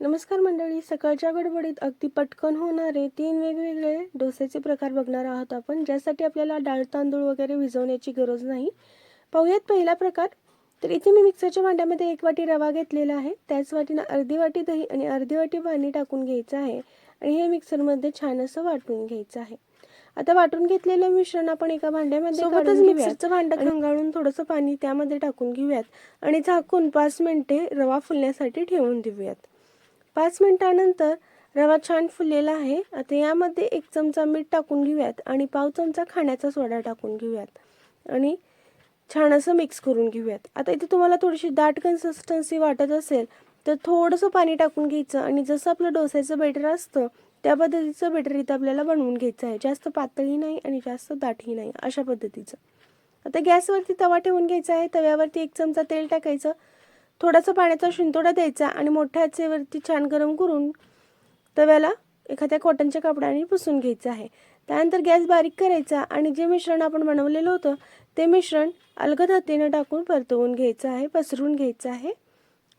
नमस्कार मंडळी सकाळच्या गडबडीत अगदी पटकन होणारे तीन वेगवेगळे डोस्याचे प्रकार बघणार आहोत आपण ज्यासाठी आपल्याला डाळ तांदूळ वगैरे भिजवण्याची गरज नाही. पाहूयात पहिला प्रकार. तर इथे मी मिक्सरच्या भांड्यामध्ये एक वाटी रवा घेतलेला आहे. त्याच वाटीनं अर्धी वाटी दही आणि अर्धी वाटी पाणी टाकून घ्यायचं आहे. आणि हे मिक्सरमध्ये छान असं वाटून घ्यायचं आहे. आता वाटून घेतलेलं मिश्रण आपण एका भांड्यामध्ये सोबतच मिक्सरचं भांडं खंगाळून थोडंसं पाणी त्यामध्ये टाकून घेऊयात. आणि झाकून पाच मिनिटे रवा फुलण्यासाठी ठेवून देऊयात. पाच मिनटानंतर रवा छान फुललेला आहे. आता यामध्ये एक चमचा मीठ टाकून घेऊयात आणि पाव चमचा खाण्याचा सोडा टाकून घेऊयात. आणि छान असं मिक्स करून घेऊयात. आता इथे तुम्हाला थोडीशी दाट कन्सिस्टन्सी वाटत असेल तर थोडंसं पाणी टाकून घ्यायचं आणि जसं आपलं डोस्याचं बेटर असतं त्या पद्धतीचं बेटर इथं आपल्याला बनवून घ्यायचं आहे. जास्त पातळी नाही आणि जास्त दाटही नाही अशा पद्धतीचं. आता गॅसवरती तवा ठेवून घ्यायचा आहे. तव्यावरती एक चमचा तेल टाकायचं. थोडासा पाण्याचा शिंतोडा द्यायचा आणि मोठ्या आचेवरती छान गरम करून तव्याला एखाद्या कॉटनच्या कपड्याने पुसून घ्यायचं आहे. त्यानंतर गॅस बारीक करायचा आणि जे मिश्रण आपण बनवलेलं होतं ते मिश्रण अलगद हातीनं टाकून परतवून घ्यायचं आहे पसरून घ्यायचं आहे.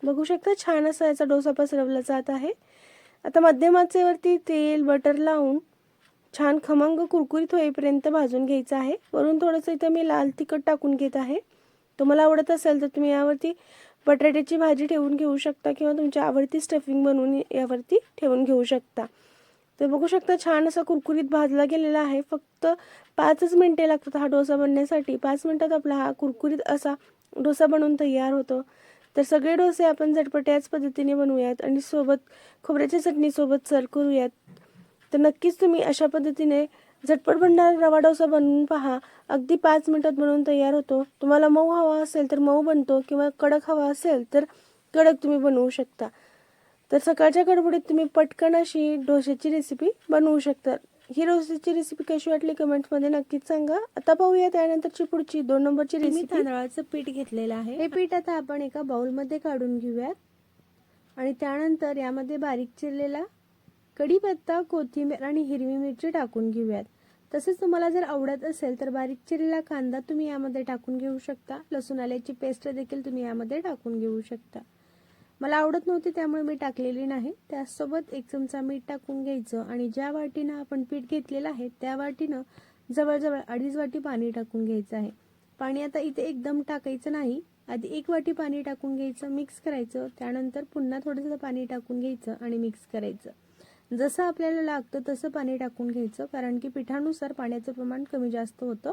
बघू शकता छान असा याचा डोसा पसरवला जात आहे. आता मध्यमाचेवरती तेल बटर लावून छान खमंग कुरकुरीत होईपर्यंत भाजून घ्यायचं आहे. वरून थोडंसं इथं मी लाल तिखट टाकून घेत आहे. तुम्हाला आवडत असेल तर तुम्ही यावरती बटाट्याची भाजी ठेवून घेऊ शकता किंवा तुमच्या आवडती स्टफिंग बनवून यावरती ठेवून घेऊ शकता. तर बघू शकता छान असा कुरकुरीत भाजला गेलेला आहे. फक्त पाचच मिनटे लागतात हा डोसा बनण्यासाठी. पाच मिनटात आपला हा कुरकुरीत असा डोसा बनवून तयार होतो. तर सगळे डोसे आपण झटपट याच पद्धतीने बनवूयात आणि सोबत खोबऱ्याच्या चटणीसोबत सर्व करूयात. तर नक्कीच तुम्ही अशा पद्धतीने झटपट बनणारा रवा डोसा बनवून पहा. अगदी पाच मिनिटात बनवून तयार होतो. तुम्हाला मऊ हवा असेल तर मऊ बनतो किंवा कडक हवा असेल तर कडक तुम्ही बनवू शकता. तर सकाळच्या गडबडीत तुम्ही पटकन अशी डोश्याची रेसिपी बनवू शकता. ही डोश्याची रेसिपी कशी वाटली कमेंट्समध्ये नक्कीच सांगा. आता पाहूया त्यानंतरची पुढची दोन नंबरची रेसिपी तांदळाचं पीठ घेतलेलं आहे. हे पीठ आता आपण एका बाउलमध्ये काढून घेऊयात. आणि त्यानंतर यामध्ये बारीक चिरलेला कढीपत्ता कोथिंबीर आणि हिरवी मिरची टाकून घेऊयात. तसेच तुम्हाला जर आवडत असेल तर बारीक चिरलेला कांदा तुम्ही यामध्ये टाकून घेऊ शकता. लसूण आल्याची पेस्ट देखील तुम्ही यामध्ये टाकून घेऊ शकता. मला आवडत नव्हती त्यामुळे मी टाकलेली नाही. त्यासोबत एक चमचा मीठ टाकून घ्यायचं आणि ज्या वाटीनं आपण पीठ घेतलेलं आहे त्या वाटीनं जवळजवळ अडीच वाटी पाणी टाकून घ्यायचं आहे. पाणी आता इथे एकदम टाकायचं नाही. आधी एक वाटी पाणी टाकून घ्यायचं मिक्स करायचं. त्यानंतर पुन्हा थोडंसं पाणी टाकून घ्यायचं आणि मिक्स करायचं. जसं आपल्याला लागतं तसं पाणी टाकून घ्यायचं कारण की पिठानुसार पाण्याचं प्रमाण कमी जास्त होतं.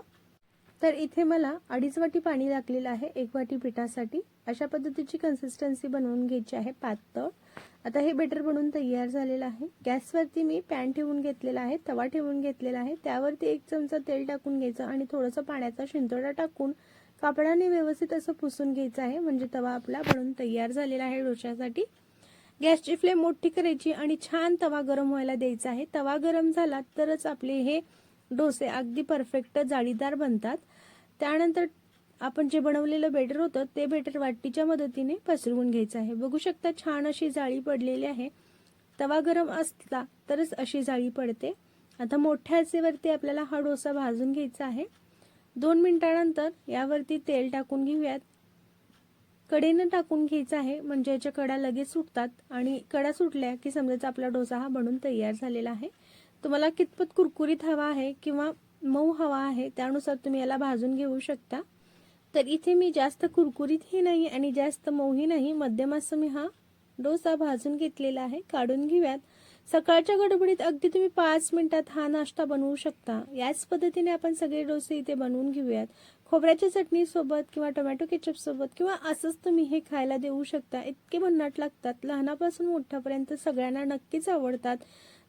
तर इथे मला अडीच वाटी पाणी लागलेलं आहे एक वाटी पिठासाठी. अशा पद्धतीची कन्सिस्टन्सी बनवून घ्यायची आहे पातळ. आता हे बेटर बनवून तयार झालेलं आहे. गॅसवरती मी पॅन ठेवून घेतलेला आहे तवा ठेवून घेतलेला आहे. त्यावरती एक चमचा तेल टाकून घ्यायचं आणि थोडंसं पाण्याचा शिंतोडा टाकून कापडाने व्यवस्थित असं पुसून घ्यायचं आहे. म्हणजे तवा आपला बनवून तयार झालेला आहे डोश्यासाठी. गॅसची फ्लेम मोठी करायची आणि छान तवा गरम व्हायला द्यायचा आहे. तवा गरम झाला तरच आपले हे डोसे अगदी परफेक्ट जाळीदार बनतात. त्यानंतर आपण जे बनवलेलं बेटर होतं ते बेटर वाटीच्या मदतीने पसरवून घ्यायचं आहे. बघू शकता छान अशी जाळी पडलेली आहे. तवा गरम असला तरच अशी जाळी पडते. आता मोठ्या आचेवरती आपल्याला हा डोसा भाजून घ्यायचा आहे. दोन मिनिटानंतर यावरती तेल टाकून घेऊयात. कडेनं टाकून घ्यायचं आहे. म्हणजे याच्या कडा लगेच सुटतात. आणि कडा सुटल्या की समजायचा आपला डोसा हा बनून तयार झालेला आहे. तुम्हाला कितपत कुरकुरीत हवा आहे किंवा मऊ हवा आहे त्यानुसार तुम्ही याला भाजून घेऊ शकता. तर इथे मी जास्त कुरकुरीतही नाही आणि जास्त मऊही नाही. मध्यम असं मी हा डोसा भाजून घेतलेला आहे. काढून घेऊयात. सकाळच्या गडबडीत अगदी तुम्ही पाच मिनिटात हा नाश्ता बनवू शकता. याच पद्धतीने आपण सगळे डोसे इथे बनवून घेऊयात. खोबऱ्याच्या चटणीसोबत किंवा टोमॅटो केचपसोबत किंवा असंच तुम्ही हे खायला देऊ शकता. इतके भन्नाट लागतात. लहानापासून मोठ्यापर्यंत सगळ्यांना नक्कीच आवडतात.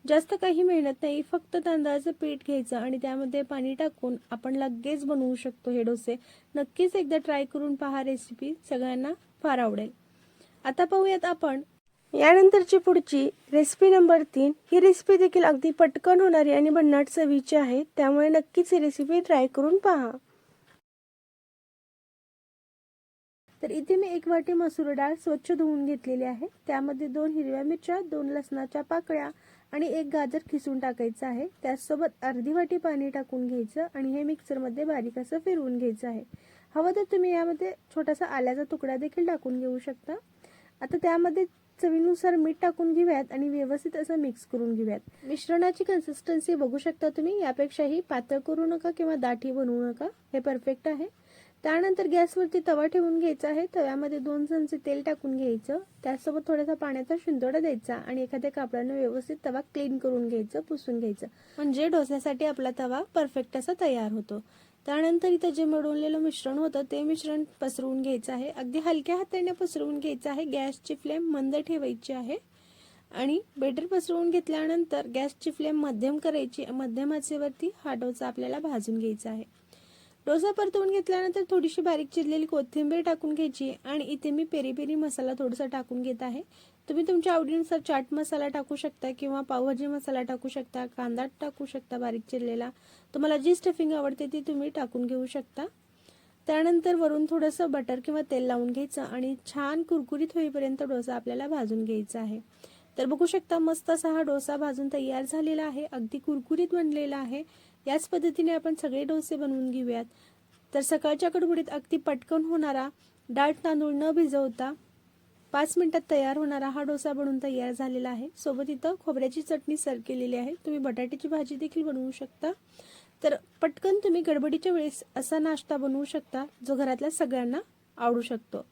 जास्त काही मेहनत नाही. फक्त तांदळाचं पीठ घ्यायचं आणि त्यामध्ये पाणी टाकून आपण लगेच बनवू शकतो हे डोसे. नक्कीच एकदा ट्राय करून पहा रेसिपी. सगळ्यांना फार आवडेल. आता पाहूयात आपण. यानंतरची पुढची रेसिपी नंबर तीन. ही रेसिपी देखील अगदी पटकन होणारी आणि भन्नाट चवीची आहे. त्यामुळे नक्कीच ही रेसिपी ट्राय करून पहा. तर इथे मी एक वाटी मसूर डाळ स्वच्छ धुवून घेतलेली आहे. त्यामध्ये दोन हिरव्या मिरच्या दोन लसणाच्या पाकळ्या आणि एक गाजर खिसून टाकायचं आहे. त्याचसोबत अर्धी वाटी पाणी टाकून घ्यायचं आणि हे मिक्सरमध्ये बारीक असं फिरवून घ्यायचं आहे. हवं तर तुम्ही यामध्ये छोटासा आल्याचा तुकडा देखील टाकून घेऊ शकता. आता त्यामध्ये चवीनुसार मीठ टाकून घेऊयात आणि व्यवस्थित असं मिक्स करून घेऊयात. मिश्रणाची कन्सिस्टन्सी बघू शकता तुम्ही. यापेक्षाही पातळ करू नका किंवा दाठी बनवू नका. हे परफेक्ट आहे. त्यानंतर गॅसवरती तवा ठेवून घ्यायचा आहे. तव्यामध्ये दोन चमचे तेल टाकून घ्यायचं. त्यासोबत थोडासा पाण्याचा शिंतोडा द्यायचा आणि एखाद्या कापडानं व्यवस्थित तवा क्लीन करून घ्यायचं पुसून घ्यायचं. म्हणजे डोस्यासाठी आपला तवा परफेक्ट असा तयार होतो. त्यानंतर इथं जे मिळवलेलं मिश्रण होतं ते मिश्रण पसरवून घ्यायचं आहे. अगदी हलक्या हाताने पसरवून घ्यायचं आहे. गॅसची फ्लेम मंद ठेवायची आहे. आणि बेटर पसरवून घेतल्यानंतर गॅसची फ्लेम मध्यम करायची. मध्यम आचेवरती हा डोसा आपल्याला भाजून घ्यायचा आहे. डोसा परतवून घेतल्यानंतर थोडीशी बारीक चिरलेली कोथिंबीर टाकून घ्यायची आणि इथे मी पेरी पेरी मसाला थोडासा टाकून घेत आहे. तुम्ही तुमच्या आवडीनुसार चाट मसाला टाकू शकता किंवा पावभाजी मसाला टाकू शकता कांदा टाकू शकता बारीक चिरलेला. तुम्हाला जी स्टफिंग आवडते ती तुम्ही टाकून घेऊ शकता. त्यानंतर वरून थोडंसं बटर किंवा तेल लावून घ्यायचं आणि छान कुरकुरीत होईपर्यंत डोसा आपल्याला भाजून घ्यायचा आहे. तर बघू शकता मस्त असा हा डोसा भाजून तयार झालेला आहे. अगदी कुरकुरीत बनलेला आहे. याच पद्धतीने आपण सगळे डोसे बनवून घेऊयात. तर सकाळच्या कडबुडीत अगदी पटकन होणारा डाळ तांदूळ न भिजवता पाच मिनिटात तयार होणारा हा डोसा बनवून तयार झालेला आहे. सोबत इथं खोबऱ्याची चटणी सर्व केलेली आहे. तुम्ही बटाट्याची भाजी देखील बनवू शकता. तर पटकन तुम्ही गडबडीच्या वेळेस असा नाश्ता बनवू शकता जो घरातल्या सगळ्यांना आवडू शकतो.